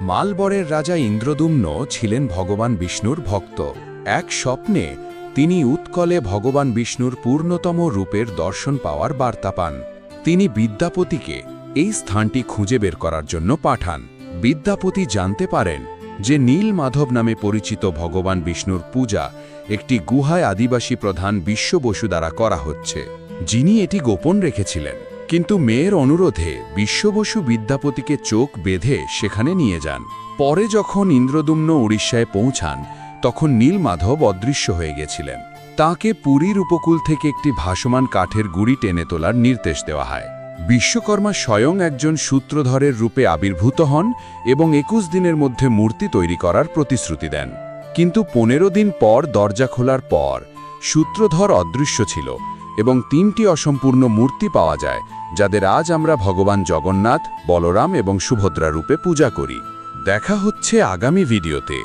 মালবরের রাজা ইন্দ্রদুম্ন ছিলেন ভগবান বিষ্ণুর ভক্ত। এক স্বপ্নে তিনি উৎকলে ভগবান বিষ্ণুর পূর্ণতম রূপের দর্শন পাওয়ার বার্তা পান। তিনি বিদ্যাপতিকে এই স্থানটি খুঁজে বের করার জন্য পাঠান। বিদ্যাপতি জানতে পারেন যে নীল মাধব নামে পরিচিত ভগবান বিষ্ণুর পূজা একটি গুহায় আদিবাসী প্রধান বিশ্ব বসু দ্বারা করা হচ্ছে। যিনি এটি গোপন রেখেছিলেন। কিন্তু মেয়ের অনুরোধে বিশ্ববসু বিদ্যাপতিকে চোখ বেঁধে সেখানে নিয়ে যান। পরে যখন ইন্দ্রদুম্ন উড়িষ্যায় পৌঁছান, তখন নীলমাধব অদৃশ্য হয়ে গেছিলেন। তাকে পুরীর উপকূল থেকে একটি ভাসমান কাঠের গুড়ি টেনে তোলার নির্দেশ দেওয়া হয়। বিশ্বকর্মা স্বয়ং একজন সূত্রধরের রূপে আবির্ভূত হন এবং একুশ দিনের মধ্যে মূর্তি তৈরি করার প্রতিশ্রুতি দেন। কিন্তু পনেরো দিন পর দরজা খোলার পর সূত্রধর অদৃশ্য ছিল। এবং তিনটি অসম্পূর্ণ মূর্তি পাওয়া যায়, যাদের আজ আমরা ভগবান জগন্নাথ, বলরাম এবং সুভদ্রা রূপে পূজা করি। দেখা হচ্ছে আগামী ভিডিওতে।